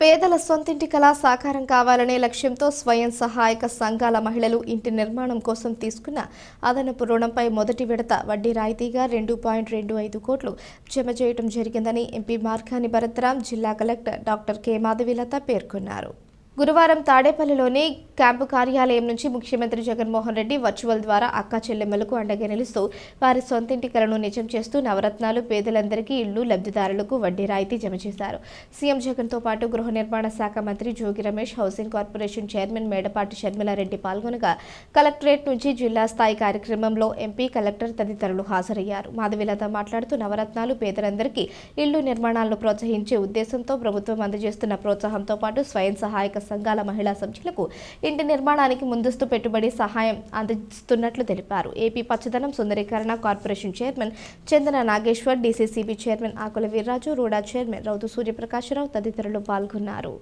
పేదల సొంతింటి కళ సాకారం కావాలనే లక్ష్యంతో స్వయం సహాయక సంఘాల మహిళలు ఇంటి నిర్మాణం కోసం తీసుకున్న అదనపు రుణంపై మొదటి విడత వడ్డీ రాయితీగా రెండు పాయింట్ రెండు ఐదు కోట్లు జమ చేయడం జరిగిందని ఎంపీ మార్గాని భరత్రాం జిల్లా కలెక్టర్ డాక్టర్ కె. మాధవిలత పేర్కొన్నారు. గురువారం తాడేపల్లిలోని క్యాంపు కార్యాలయం నుంచి ముఖ్యమంత్రి జగన్మోహన్ రెడ్డి వర్చువల్ ద్వారా అక్కా చెల్లెమ్మలకు అండగా నిలుస్తూ వారి సొంతింటి కలను నిజం చేస్తూ నవరత్నాలు పేదలందరికీ ఇళ్ళు లబ్ధిదారులకు వడ్డీ రాయితీ జమ చేశారు. సీఎం జగన్తో పాటు గృహ నిర్మాణ శాఖ మంత్రి Jogi Ramesh housing corporation chairman Medapati Sharmila Reddy పాల్గొనగా collectorate నుంచి జిల్లా స్థాయి కార్యక్రమంలో ఎంపీ కలెక్టర్ తదితరులు హాజరయ్యారు. మాధవిలత మాట్లాడుతూ నవరత్నాలు పేదలందరికీ ఇళ్ళు నిర్మాణాలను ప్రోత్సహించే ఉద్దేశంతో ప్రభుత్వం అందజేస్తున్న ప్రోత్సాహంతో పాటు స్వయం సహాయక సంఘాల మహిళా సభ్యులకు ఇంటి నిర్మాణానికి ముందస్తు పెట్టుబడి సహాయం అందిస్తున్నట్లు తెలిపారు. ఏపీ పచ్చదనం సుందరీకరణ corporation chairman Chandana Nageswar DCCB chairman Akula Veerraju RUDA chairman Rowthu Suryaprakasarao తదితరులు పాల్గొన్నారు.